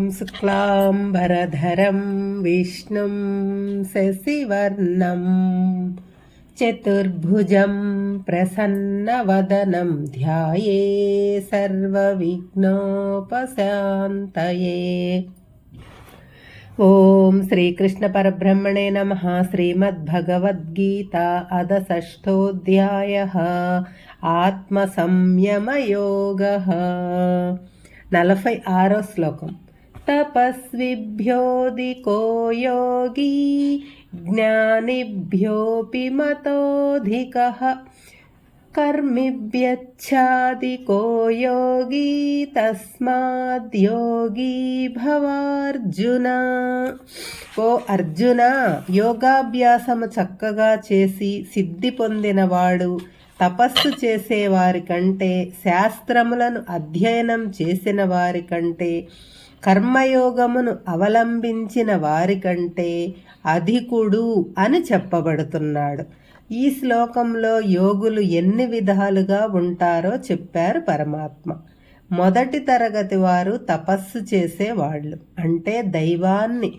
ॐ शुक्लाम्बरधरं विष्णुं शशिवर्णं चतुर्भुजं प्रसन्नवदनं ध्याये सर्वविघ्नोपशान्तये ॐ श्रीकृष्णपरब्रह्मणे नमः श्रीमद्भगवद्गीता अदषष्ठोऽध्यायः ఆత్మసంయమయోగः నలభై ఆరో శ్లోకం తపస్విభ్యోదికో యోగీ జ్ఞానిభ్యోపి మతోధిక. కర్మిభ్యచ్ఛాదికో యోగీ తస్మాద్యోగీ భవార్జున. ఓ అర్జున యోగాభ్యాసము చక్కగా చేసి సిద్ధి పొందినవాడు తపస్సు చేసేవారి కంటే శాస్త్రములను అధ్యయనం చేసిన వారి కంటే కర్మయోగమును అవలంబించిన వారికంటే అధికుడు అని చెప్పబడుతున్నాడు. ఈ శ్లోకంలో యోగులు ఎన్ని విధాలుగా ఉంటారో చెప్పారు పరమాత్మ. మొదటి తరగతి వారు తపస్సు చేసేవాళ్ళు. అంటే దైవాన్ని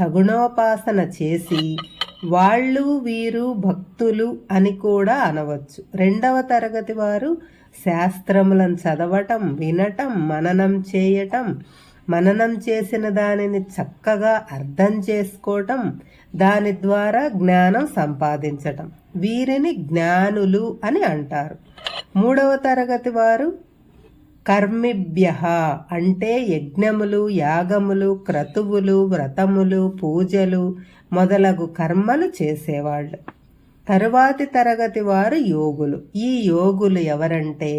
సగుణోపాసన చేసి వాళ్ళు వీరు భక్తులు అని కూడా అనవచ్చు. రెండవ తరగతి వారు శాస్త్రములను చదవటం వినటం మననం చేయటం మననం చేసిన దానిని చక్కగా అర్థం చేసుకోవటం దాని ద్వారా జ్ఞానం సంపాదించటం. వీరిని జ్ఞానులు అని అంటారు. మూడవ తరగతి వారు కర్మిభ్య అంటే యజ్ఞములు యాగములు క్రతువులు వ్రతములు పూజలు మొదలగు కర్మలు చేసేవాళ్ళు. తరువాతి తరగతి వారు యోగులు. ఈ యోగులు ఎవరంటే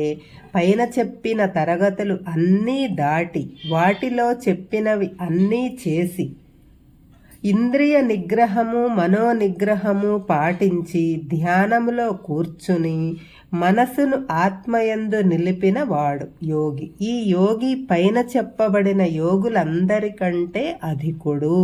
పైన చెప్పిన తరగతులు అన్నీ దాటి వాటిలో చెప్పినవి అన్నీ చేసి ఇంద్రియ నిగ్రహము మనో నిగ్రహము పాటించి ధ్యానములో కూర్చుని మనసును ఆత్మయందు నిలిపిన వాడు యోగి. ఈ యోగి పైన చెప్పబడిన యోగులందరికంటే అధికుడు.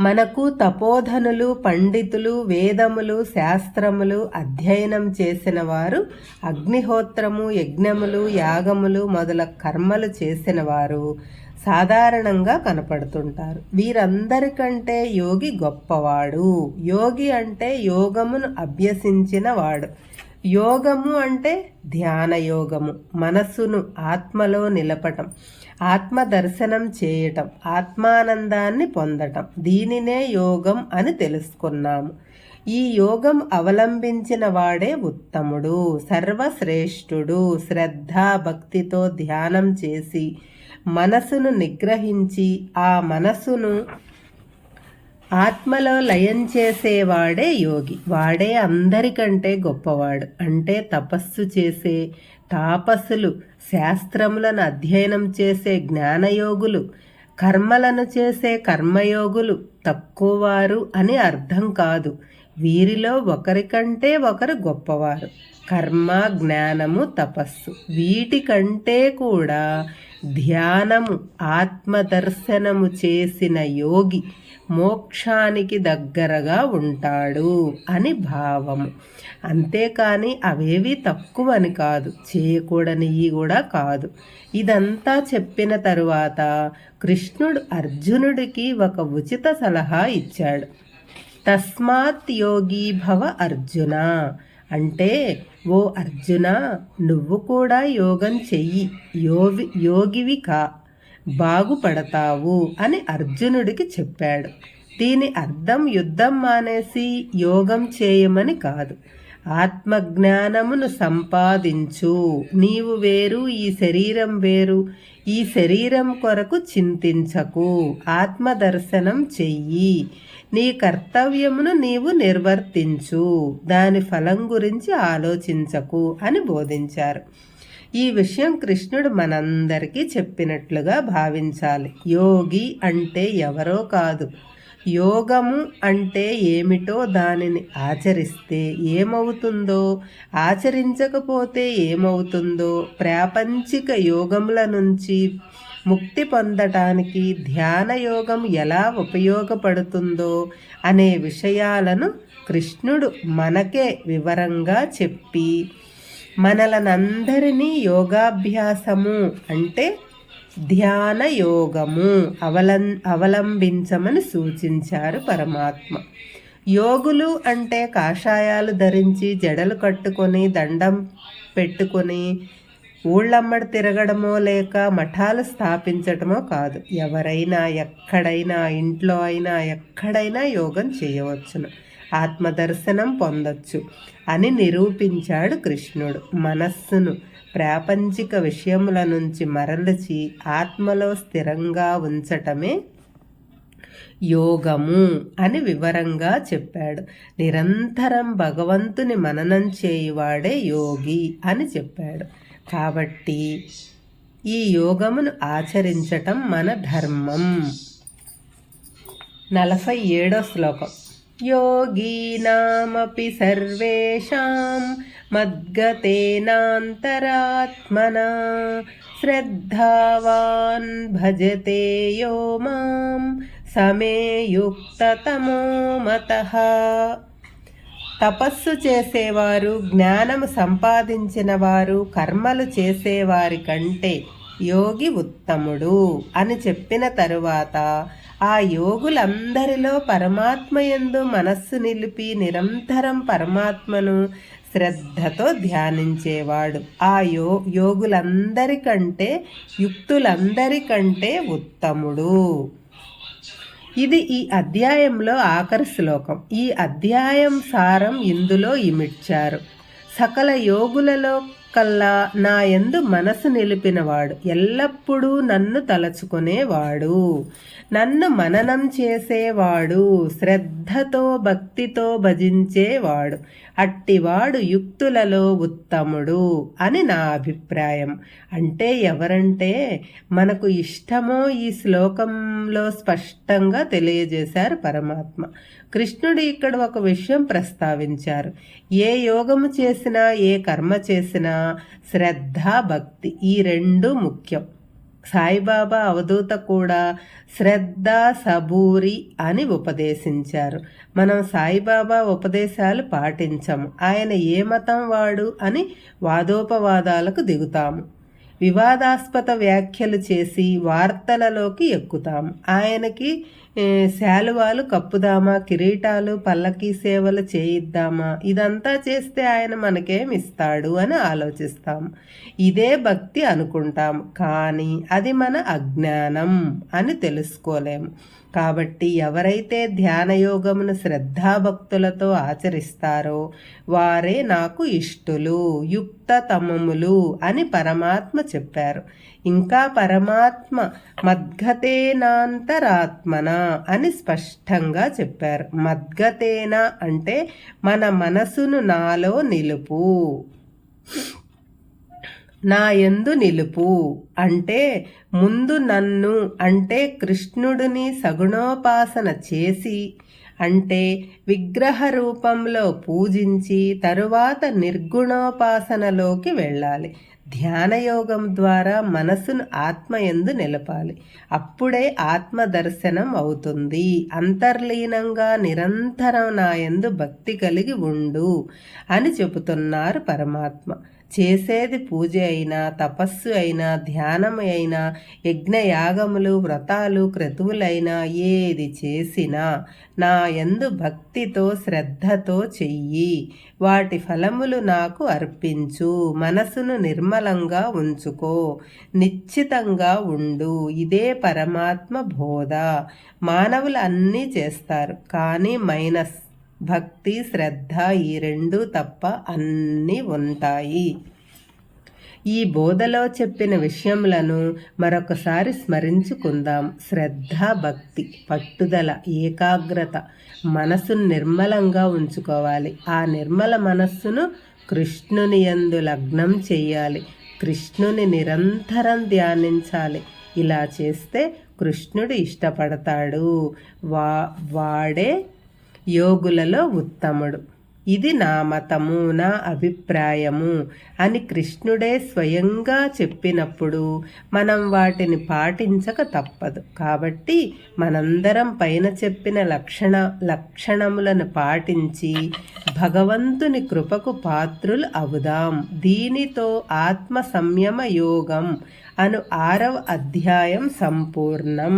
మనకు తపోధనులు పండితులు వేదములు శాస్త్రములు అధ్యయనం చేసిన వారు అగ్నిహోత్రము యజ్ఞములు యాగములు మొదల కర్మలు చేసిన వారు సాధారణంగా కనపడుతుంటారు. వీరందరికంటే యోగి గొప్పవాడు. యోగి అంటే యోగమును అభ్యసించిన వాడు. యోగము అంటే ధ్యాన యోగము మనస్సును ఆత్మలో నిలపటం. ఆత్మ దర్శనం చేయటం ఆత్మానందాన్ని పొందటం. దీనినే యోగం అని తెలుసుకున్నాము. ఈ యోగం అవలంబించిన వాడే ఉత్తముడు సర్వశ్రేష్ఠుడు. శ్రద్ధ భక్తితో ధ్యానం చేసి మనసును నిగ్రహించి ఆ మనసును ఆత్మలో లయం చేసేవాడే యోగి. వాడే అందరికంటే గొప్పవాడు. అంటే తపస్సు చేసే తాపసులు శాస్త్రములను అధ్యయనం చేసే జ్ఞానయోగులు కర్మలను చేసే కర్మయోగులు తక్కువవారు అని అర్థం కాదు. వీరిలో ఒకరికంటే ఒకరు గొప్పవారు. కర్మ జ్ఞానము తపస్సు వీటికంటే కూడా ధ్యానము ఆత్మదర్శనము చేసిన యోగి మోక్షానికి దగ్గరగా ఉంటాడు అని భావము. అంతేకాని అవేవి తక్కువని కాదు చేయకూడనివి కూడా కాదు. ఇదంతా చెప్పిన తరువాత కృష్ణుడు అర్జునుడికి ఒక ఉచిత సలహా ఇచ్చాడు. తస్మాత్ యోగి భవ అర్జున. అంటే ఓ అర్జున నువ్వు కూడా యోగం చెయ్యి. యోగి యోగివి కా. బాగుపడతావు అని అర్జునుడికి చెప్పాడు. దీని అర్థం యుద్ధం మానేసి యోగం చేయమని కాదు. ఆత్మజ్ఞానమును సంపాదించు. నీవు వేరు ఈ శరీరం వేరు. ఈ శరీరం కొరకు చింతించకు. ఆత్మదర్శనం చెయ్యి. నీ కర్తవ్యమును నీవు నిర్వర్తించు. దాని ఫలం గురించి ఆలోచించకు అని బోధించారు. ఈ విషయం కృష్ణుడు మనందరికీ చెప్పినట్లుగా భావించాలి. యోగి అంటే ఎవరో కాదు. యోగము అంటే ఏమిటో దానిని ఆచరిస్తే ఏమవుతుందో ఆచరించకపోతే ఏమవుతుందో ప్రాపంచిక యోగముల నుంచి ముక్తి పొందటానికి ధ్యాన యోగం ఎలా ఉపయోగపడుతుందో అనే విషయాలను కృష్ణుడు మనకే వివరంగా చెప్పి మనలనందరినీ యోగాభ్యాసము అంటే ధ్యాన యోగము అవలం అవలంబించమని సూచించారు పరమాత్మ. యోగులు అంటే కాషాయాలు ధరించి జడలు కట్టుకొని దండం పెట్టుకొని ఊళ్ళమ్మడి తిరగడమో లేక మఠాలు స్థాపించటమో కాదు. ఎవరైనా ఎక్కడైనా ఇంట్లో అయినా ఎక్కడైనా యోగం చేయవచ్చును. ఆత్మదర్శనం పొందొచ్చు అని నిరూపించాడు కృష్ణుడు. మనస్సును ప్రాపంచిక విషయముల నుంచి మరల్చి ఆత్మలో స్థిరంగా ఉంచటమే యోగము అని వివరంగా చెప్పాడు. నిరంతరం భగవంతుని మననం చేయువాడే యోగి అని చెప్పాడు. కాబట్టి ఈ యోగమును ఆచరించటం మన ధర్మం. నలభై ఏడో శ్లోకం. యోగీనామపి సర్వేషాం మద్గతేనాంతరాత్మన శ్రద్ధావాన్ భజతే యో మాం సమేయుక్తతమో మత తపస్సు చేసేవారు జ్ఞానము సంపాదించిన వారు కర్మలు చేసేవారి కంటే యోగి ఉత్తముడు అని చెప్పిన తరువాత ఆ యోగులందరిలో పరమాత్మయందు మనస్సు నిలిపి నిరంతరం పరమాత్మను శ్రద్ధతో ధ్యానించేవాడు. ఆ యో యోగులందరికంటే యుక్తులందరికంటే ఉత్తముడు. ఇది ఈ అధ్యాయంలో ఆఖరి శ్లోకం. ఈ అధ్యాయం సారం ఇందులో ఇమిడ్చారు. సకల యోగులలో కల్లా నా ఎందు మనసు నిలిపినవాడు ఎల్లప్పుడూ నన్ను తలచుకునేవాడు. నన్ను మననం చేసేవాడు శ్రద్ధతో భక్తితో భజించేవాడు. అట్టివాడు యుక్తులలో ఉత్తముడు అని నా అభిప్రాయం. అంటే ఎవరంటే మనకు ఇష్టమో ఈ శ్లోకంలో స్పష్టంగా తెలియజేశారు పరమాత్మ. కృష్ణుడు ఇక్కడ ఒక విషయం ప్రస్తావించారు. ఏ యోగము చేసినా ఏ కర్మ చేసినా శ్రద్ధ భక్తి ఈ రెండు ముఖ్యం. సాయిబాబా అవధూత కూడా శ్రద్ధ సబూరి అని ఉపదేశించారు. మనం సాయిబాబా ఉపదేశాలు పాటించము. ఆయన ఏ మతం వాడు అని వాదోపవాదాలకు దిగుతాము. వివాదాస్పద వ్యాఖ్యలు చేసి వార్తలలోకి ఎక్కుతాం. ఆయనకి శాలువాలు కప్పుదామా కిరీటాలు పల్లకీ సేవలు చేయిద్దామా? ఇదంతా చేస్తే ఆయన మనకేం ఇస్తాడు అని ఆలోచిస్తాం. ఇదే భక్తి అనుకుంటాం. కానీ అది మన అజ్ఞానం అని తెలుసుకోలేము కాబట్టి ఎవరైతే ధ్యానయోగమును శ్రద్ధాభక్తులతో ఆచరిస్తారో వారే నాకు ఇష్టులు యుక్తతమములు అని పరమాత్మ చెప్పారు. ఇంకా పరమాత్మ మద్గతేనాంతరాత్మన అని స్పష్టంగా చెప్పారు. మద్గతేన అంటే మన మనసును నాలో నిలుపు. నా ఎందు నిలుపు అంటే ముందు నన్ను అంటే కృష్ణుడిని సగుణోపాసన చేసి అంటే విగ్రహ రూపంలో పూజించి తరువాత నిర్గుణోపాసనలోకి వెళ్ళాలి. ధ్యానయోగం ద్వారా మనసును ఆత్మ ఎందు నిలపాలి. అప్పుడే ఆత్మ దర్శనం అవుతుంది. అంతర్లీనంగా నిరంతరం నాయందు భక్తి కలిగి ఉండు అని చెబుతున్నారు పరమాత్మ. చేసేది పూజ అయినా తపస్సు అయినా ధ్యానం అయినా యజ్ఞయాగములు వ్రతాలు క్రతువులైనా ఏది చేసినా నా ఎందు భక్తితో శ్రద్ధతో చెయ్యి. వాటి ఫలములు నాకు అర్పించు. మనసును నిర్మలంగా ఉంచుకో. నిశ్చితంగా ఉండు. ఇదే పరమాత్మ బోధ. మానవులు అన్నీ చేస్తారు. కానీ మైనస్ భక్తి శ్రద్ధ ఈ రెండు తప్ప అన్నీ ఉంటాయి. ఈ బోధలో చెప్పిన విషయములను మరొకసారి స్మరించుకుందాం. శ్రద్ధ భక్తి పట్టుదల ఏకాగ్రత మనసును నిర్మలంగా ఉంచుకోవాలి. ఆ నిర్మల మనస్సును కృష్ణుని యందు లగ్నం చేయాలి. కృష్ణుని నిరంతరం ధ్యానించాలి. ఇలా చేస్తే కృష్ణుడు ఇష్టపడతాడు. వా వాడే యోగులలో ఉత్తముడు. ఇది నా మతము నా అభిప్రాయము అని కృష్ణుడే స్వయంగా చెప్పినప్పుడు మనం వాటిని పాటించక తప్పదు. కాబట్టి మనందరం పైన చెప్పిన లక్షణ లక్షణములను పాటించి భగవంతుని కృపకు పాత్రులు అవుదాం. దీనితో ఆత్మ సంయమ యోగం అను ఆరవ అధ్యాయం సంపూర్ణం.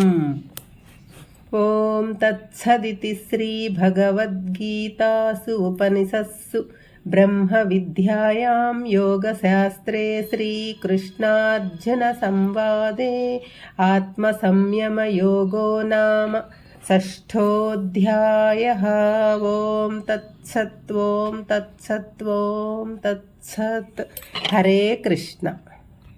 ॐ तत्सदिति श्रीभगवद्गीतासु उपनिषत्सु ब्रह्मविद्यायां योगशास्त्रे श्रीकृष्णार्जुनसंवादे आत्मसंयमयोगो नाम षष्ठोऽध्यायः ॐ तत्सत्त्वं तत्सत्त्वं तत्सत् हरे कृष्ण